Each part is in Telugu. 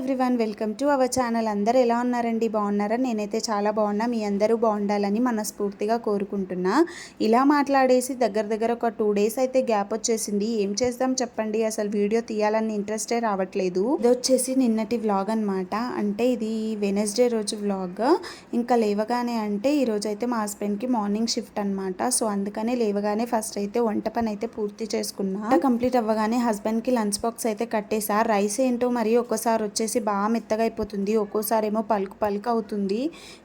Everyone welcome to our channel అందరు ఎలా ఉన్నారండి? బాగున్నారా? నేనైతే చాలా బాగున్నా. మీ అందరూ బాగుండాలని మనస్ఫూర్తిగా కోరుకుంటున్నా. ఇలా మాట్లాడేసి దగ్గర దగ్గర ఒక టూ డేస్ అయితే గ్యాప్ వచ్చేసింది. ఏం చేద్దాం చెప్పండి? అసలు వీడియో తీయాలని ఇంట్రెస్టే రావట్లేదు. ఇది వచ్చేసి నిన్నటి వ్లాగ్ అనమాట అంటే ఇది వెనస్డే రోజు వ్లాగ్ ఇంకా లేవగానే అంటే ఈ రోజు అయితే మా హస్బెండ్కి మార్నింగ్ షిఫ్ట్ అనమాట సో అందుకనే లేవగానే ఫస్ట్ అయితే వంట పని అయితే పూర్తి చేసుకున్నా. కంప్లీట్ అవ్వగానే హస్బెండ్కి లంచ్ బాక్స్ అయితే కట్టేసా. రైస్ ఏంటో మరి ఒక్కసారి వచ్చేసి బాగా మెత్తగా అయిపోతుంది ఒక్కోసారి ఏమో పలుకు పలుకు అవుతుంది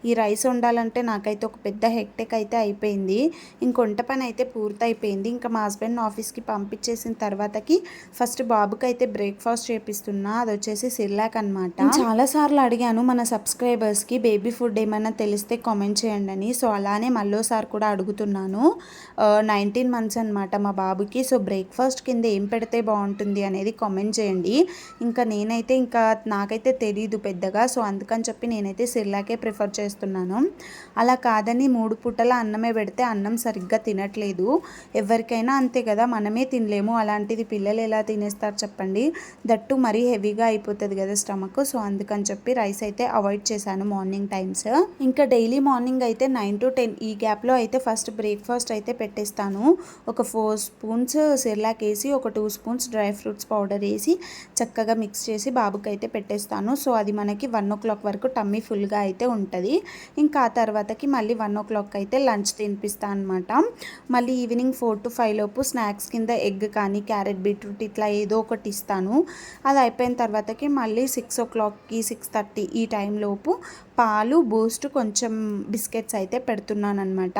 ఈ రైస్ వండాలంటే నాకైతే ఒక పెద్ద హెక్టెక్ అయితే అయిపోయింది. ఇంకొంట పని అయితే పూర్తి అయిపోయింది ఇంకా మా హస్బెండ్ ఆఫీస్కి పంపించేసిన తర్వాతకి ఫస్ట్ బాబుకి అయితే బ్రేక్ఫాస్ట్ చేపిస్తున్నా. అది వచ్చేసి సిర్లాక్ అనమాట చాలా సార్లు అడిగాను మన సబ్స్క్రైబర్స్కి బేబీ ఫుడ్ ఏమైనా తెలిస్తే కామెంట్ చేయండి అని సో అలానే మళ్ళోసారి కూడా అడుగుతున్నాను. నైన్టీన్ మంత్స్ అనమాట మా బాబుకి. సో బ్రేక్ఫాస్ట్ కింద ఏం పెడితే బాగుంటుంది అనేది కామెంట్ చేయండి. ఇంకా నేనైతే ఇంకా నాకైతే తెలీదు పెద్దగా. సో అందుకని చెప్పి నేనైతే సిర్లాకే ప్రిఫర్ చేస్తున్నాను. అలా కాదని మూడు పూటల అన్నమే పెడితే అన్నం సరిగ్గా తినట్లేదు. ఎవరికైనా అంతే కదా మనమే తినలేము. అలాంటిది పిల్లలు ఎలా తినేస్తారు చెప్పండి. దట్టు మరీ హెవీగా అయిపోతుంది కదా స్టమక్. సో అందుకని చెప్పి రైస్ అయితే అవాయిడ్ చేశాను మార్నింగ్ టైమ్స్. ఇంకా డైలీ మార్నింగ్ అయితే నైన్ టు టెన్ ఈ గ్యాప్లో అయితే ఫస్ట్ బ్రేక్ఫాస్ట్ అయితే పెట్టేస్తాను. ఒక ఫోర్ స్పూన్స్ సిర్లాక్ వేసి ఒక two spoons dry fruits powder వేసి చక్కగా మిక్స్ చేసి బాబుకి అయితే పెట్టేస్తాను. సో అది మనకి వన్ ఓ క్లాక్ వరకు టమ్మీ ఫుల్గా అయితే ఉంటుంది. ఇంకా ఆ తర్వాతకి మళ్ళీ వన్ ఓ క్లాక్ అయితే లంచ్ తినిపిస్తాను అనమాట మళ్ళీ ఈవినింగ్ ఫోర్ టు ఫైవ్ లోపు స్నాక్స్ కింద ఎగ్ కానీ క్యారెట్ బీట్రూట్ ఇట్లా ఏదో ఒకటి ఇస్తాను. అది అయిపోయిన తర్వాతకి మళ్ళీ సిక్స్ ఓ క్లాక్కి సిక్స్ థర్టీ ఈ టైంలోపు పాలు బూస్ట్ కొంచెం బిస్కెట్స్ అయితే పెడుతున్నాను అనమాట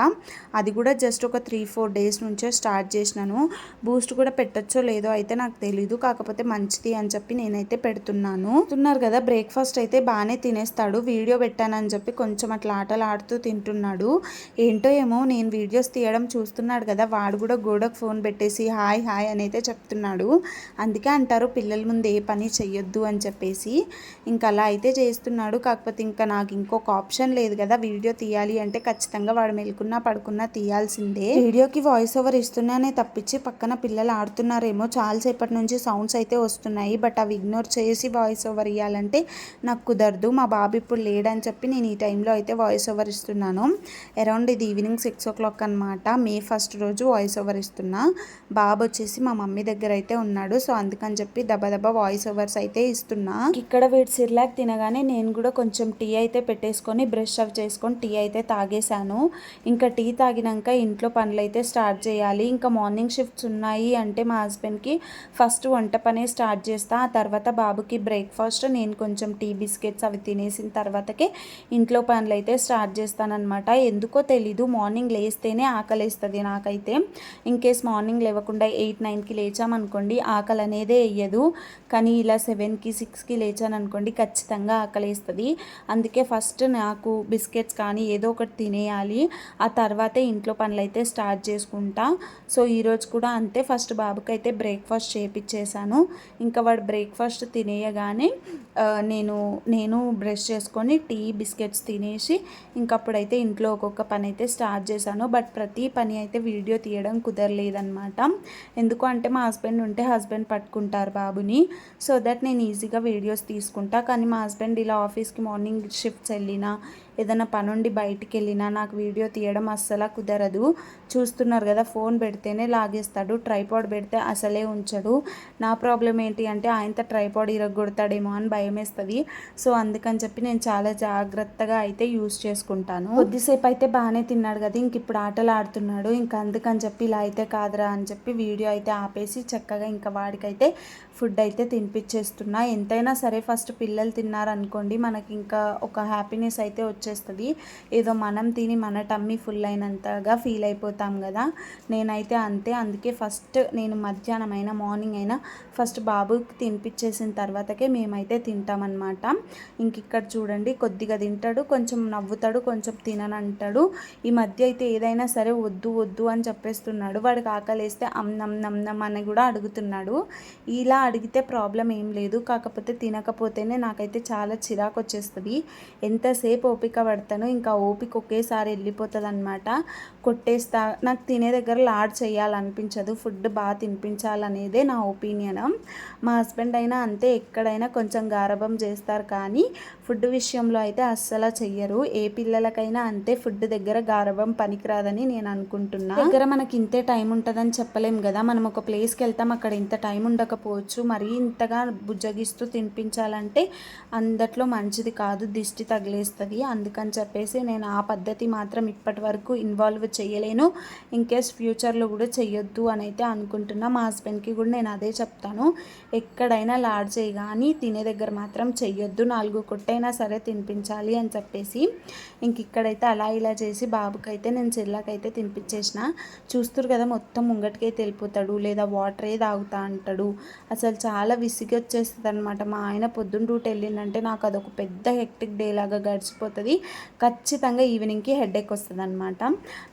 అది కూడా జస్ట్ ఒక త్రీ ఫోర్ డేస్ నుంచే స్టార్ట్ చేసినాను. బూస్ట్ కూడా పెట్టచ్చో లేదో అయితే నాకు తెలీదు. కాకపోతే మంచిది అని చెప్పి నేనైతే పెడుతున్నాను. తిన్నారు కదా బ్రేక్ఫాస్ట్ అయితే బాగానే తినేస్తాడు. వీడియో పెట్టానని చెప్పి కొంచెం అట్లా ఆటలు ఆడుతూ తింటున్నాడు. ఏంటో ఏమో నేను వీడియోస్ తీయడం చూస్తున్నాడు కదా. వాడు కూడా గోడకు ఫోన్ పెట్టేసి హాయ్ హాయ్ అని అయితే చెప్తున్నాడు. అందుకే అంటారు పిల్లల ముందు ఏ పని చెయ్యొద్దు అని చెప్పేసి. ఇంకా అలా అయితే చేస్తున్నాడు. కాకపోతే ఇంకా నాకు నాకు ఇంకొక ఆప్షన్ లేదు కదా వీడియో తీయాలి అంటే ఖచ్చితంగా వాడు మెలుకున్నా పడుకున్నా తీయాల్సిందే. వీడియోకి వాయిస్ ఓవర్ ఇస్తున్నానే తప్పించి పక్కన పిల్లలు ఆడుతున్నారేమో చాలాసేపటి నుంచి సౌండ్స్ అయితే వస్తున్నాయి. బట్ అవి ఇగ్నోర్ చేసి వాయిస్ ఓవర్ ఇవ్వాలంటే నాకు కుదరదు మా బాబు ఇప్పుడు లేడని చెప్పి నేను ఈ టైంలో అయితే వాయిస్ ఓవర్ ఇస్తున్నాను. అరౌండ్ ఇది ఈవినింగ్ సిక్స్ ఓ క్లాక్ అనమాట మే ఫస్ట్ రోజు వాయిస్ ఓవర్ ఇస్తున్నా. బాబు వచ్చేసి మా మమ్మీ దగ్గర అయితే ఉన్నాడు సో అందుకని చెప్పి దబదబా వాయిస్ ఓవర్స్ అయితే ఇస్తున్నా. ఇక్కడ వీటి సిర్లాక్ తినగానే నేను కూడా కొంచెం టీ అయితే పెట్టేసుకొని బ్రష్ అప్ చేసుకొని టీ అయితే తాగేశాను. ఇంకా టీ తాగినాక ఇంట్లో పనులు అయితే స్టార్ట్ చేయాలి. ఇంకా మార్నింగ్ షిఫ్ట్స్ ఉన్నాయి అంటే మా హస్బెండ్కి ఫస్ట్ వంట పనే స్టార్ట్ చేస్తా. ఆ తర్వాత బాబుకి బ్రేక్ఫాస్ట్ నేను కొంచెం టీ బిస్కెట్స్ అవి తినేసిన తర్వాతకే ఇంట్లో పనులు అయితే స్టార్ట్ చేస్తానన్నమాట. ఎందుకో తెలీదు మార్నింగ్ లేస్తేనే ఆకలిస్తుంది నాకైతే. ఇన్ కేస్ మార్నింగ్ లేవకుండా ఎయిట్ నైన్కి లేచామనుకోండి ఆకలి అనేదే వేయదు కానీ ఇలా సెవెన్కి సిక్స్కి లేచాను అనుకోండి ఖచ్చితంగా ఆకలిస్తుంది. అందుకే ఫస్ట్ నాకు బిస్కెట్స్ కానీ ఏదో ఒకటి తినేయాలి. ఆ తర్వాతే ఇంట్లో పనులు అయితే స్టార్ట్ చేసుకుంటా. సో ఈరోజు కూడా అంతే. ఫస్ట్ బాబుకి అయితే బ్రేక్ఫాస్ట్ చేపించేశాను ఇంకా వాడు బ్రేక్ఫాస్ట్ తినేయగానే నేను నేను బ్రష్ చేసుకొని టీ బిస్కెట్స్ తినేసి ఇంకప్పుడైతే ఇంట్లో ఒక్కొక్క పని అయితే స్టార్ట్ చేశాను. బట్ ప్రతి పని అయితే వీడియో తీయడం కుదరలేదన్నమాట. ఎందుకు అంటే మా హస్బెండ్ ఉంటే హస్బెండ్ పట్టుకుంటారు బాబుని. సో దట్ నేను ఈజీగా వీడియోస్ తీసుకుంటా. కానీ మా హస్బెండ్ ఇలా ఆఫీస్కి మార్నింగ్ షిఫ్ట్ వెళ్ళినా ఏదైనా పనుండి బయటికి వెళ్ళినా నాకు వీడియో తీయడం అస్సలు కుదరదు. చూస్తున్నారు కదా ఫోన్ పెడితేనే లాగేస్తాడు ట్రైపాడ్ పెడితే అసలే ఉంచడు. నా ప్రాబ్లం ఏంటి అంటే ఆయనతో ట్రైపాడ్ ఇరగొడతాడేమో అని భయం వేస్తుంది సో అందుకని చెప్పి నేను చాలా జాగ్రత్తగా అయితే యూస్ చేసుకుంటాను. కొద్దిసేపు అయితే బాగానే తిన్నాడు కదా ఇంక ఇప్పుడు ఆటలు ఆడుతున్నాడు. ఇంకా అందుకని చెప్పి ఇలా అయితే కాదురా అని చెప్పి వీడియో అయితే ఆపేసి చక్కగా ఇంకా వాడికైతే ఫుడ్ అయితే తినిపించేస్తున్నా ఎంతైనా సరే ఫస్ట్ పిల్లలు తిన్నారనుకోండి మనకి ఇంకా ఒక హ్యాపీనెస్ అయితే వచ్చి వచ్చేస్తుంది. ఏదో మనం తిని మన టమ్మీ ఫుల్ అయినంతగా ఫీల్ అయిపోతాం కదా. నేనైతే అంతే. అందుకే ఫస్ట్ నేను మధ్యాహ్నం అయినా మార్నింగ్ అయినా ఫస్ట్ బాబుకి తినిపించేసిన తర్వాతకే మేమైతే తింటామన్నమాట. ఇంక ఇక్కడ చూడండి కొద్దిగా తింటాడు కొంచెం నవ్వుతాడు కొంచెం తిననంటాడు. ఈ మధ్య అయితే ఏదైనా సరే వద్దు వద్దు అని చెప్పేస్తున్నాడు. వాడికి ఆకలేస్తే అమ్ నమ్ అని కూడా అడుగుతున్నాడు. ఇలా అడిగితే ప్రాబ్లం ఏం లేదు. కాకపోతే తినకపోతేనే నాకైతే చాలా చిరాకు వచ్చేస్తుంది ఎంతసేపు ఓపిక పడతానో ఇంకా ఓపిక ఒకేసారి వెళ్ళిపోతుంది అనమాట కొట్టేస్తా నాకు తినే దగ్గర లాడ్ చేయాలనిపించదు. ఫుడ్ బాగా తినిపించాలనేదే నా ఒపీనియన్. మా హస్బెండ్ అయినా అంతే ఎక్కడైనా కొంచెం గారభం చేస్తారు కానీ ఫుడ్ విషయంలో అయితే అస్సలు చెయ్యరు. ఏ పిల్లలకైనా అంతే ఫుడ్ దగ్గర గారభం పనికిరాదని నేను అనుకుంటున్నా. దగ్గర మనకి ఇంతే టైం ఉంటుందని చెప్పలేం కదా. మనం ఒక ప్లేస్కి వెళ్తాం అక్కడ ఇంత టైం ఉండకపోవచ్చు. మరీ ఇంతగా బుజ్జగిస్తూ తినిపించాలంటే అందట్లో మంచిది కాదు దిష్టి తగిలేస్తుంది. అందుకని చెప్పేసి నేను ఆ పద్ధతి మాత్రం ఇప్పటి వరకు ఇన్వాల్వ్ చేయలేను. ఇన్ కేస్ ఫ్యూచర్లో కూడా చేయొద్దు అని అయితే అనుకుంటున్నా. మా హస్బెండ్కి కూడా నేను అదే చెప్తాను. ఎక్కడైనా లాడ్ చేయి కానీ తినే దగ్గర మాత్రం చెయ్యొద్దు. నాలుగు కొట్టైనా సరే తినిపించాలి అని చెప్పేసి ఇంక ఇక్కడైతే అలా ఇలా చేసి బాబుకైతే నేను చెల్లకైతే తినిపించేసిన. చూస్తారు కదా మొత్తం ముంగటికైతే వెళ్ళిపోతాడు లేదా వాటరే తాగుతా అంటాడు. అసలు చాలా విసిగి వచ్చేస్తుంది అనమాట మా ఆయన పొద్దున్న డ్యూటీ వెళ్ళిందంటే నాకు అదొక పెద్ద హెక్టిక్ డే లాగా గడిచిపోతుంది. ఖచ్చితంగా ఈవినింగ్కి హెడేక్ వస్తుంది అనమాట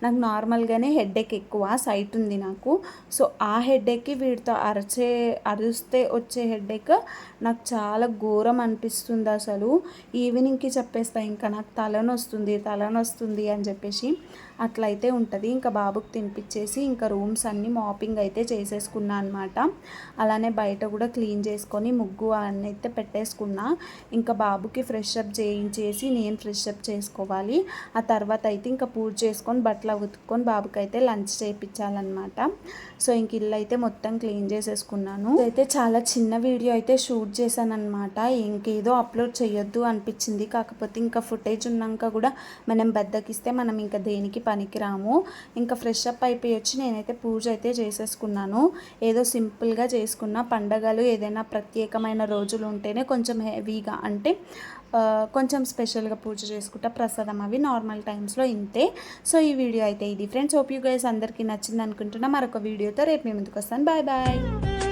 నాకు నార్మల్గానే హెడేక్ ఎక్కువ సైట్ ఉంది నాకు. సో ఆ హెడేక్కి వీటితో అరచే అరిస్తే వచ్చే హెడేక్ నాకు చాలా ఘోరం అనిపిస్తుంది అసలు. ఈవినింగ్కి చెప్పేస్తా ఇంకా నాకు తలనొస్తుంది తలనొస్తుంది అని చెప్పేసి అట్లయితే ఉంటుంది. ఇంకా బాబుకి తినిపించేసి ఇంకా రూమ్స్ అన్నీ మాపింగ్ అయితే చేసేసుకున్నా అనమాట అలానే బయట కూడా క్లీన్ చేసుకొని ముగ్గు అవన్నీ అయితే పెట్టేసుకున్నా. ఇంకా బాబుకి ఫ్రెష్ అప్ చేయించేసి నేను ఫ్రెష్ అప్ చేసుకోవాలి. ఆ తర్వాత అయితే ఇంకా పూజ చేసుకొని బట్టలు ఉతుక్కొని బాబుకి అయితే లంచ్ చేయించాలన్నమాట సో ఇంక ఇల్లు అయితే మొత్తం క్లీన్ చేసేసుకున్నాను. అయితే చాలా చిన్న వీడియో అయితే షూట్ చేశాను అనమాట ఇంకేదో అప్లోడ్ చేయొద్దు అనిపించింది కాకపోతే ఇంకా ఫుటేజ్ ఉన్నాక కూడా మనం బద్దకిస్తే మనం ఇంకా దేనికి పనికిరాము. ఇంకా ఫ్రెష్ అప్ అయిపోయి వచ్చి నేనైతే పూజ అయితే చేసేసుకున్నాను. ఏదో సింపుల్గా చేసుకున్న పండగలు ఏదైనా ప్రత్యేకమైన రోజులు ఉంటేనే కొంచెం హెవీగా అంటే కొంచెం స్పెషల్గా పూజ చేసుకుంటా ప్రసాదం అవి నార్మల్ టైమ్స్లో ఇంతే. సో ఈ వీడియో అయితే ఇది. ఫ్రెండ్స్ హోప్ యూ గైస్ అందరికీ నచ్చింది అనుకుంటున్నా మరొక వీడియోతో రేపు మీ ముందుకు వస్తాను. Bye bye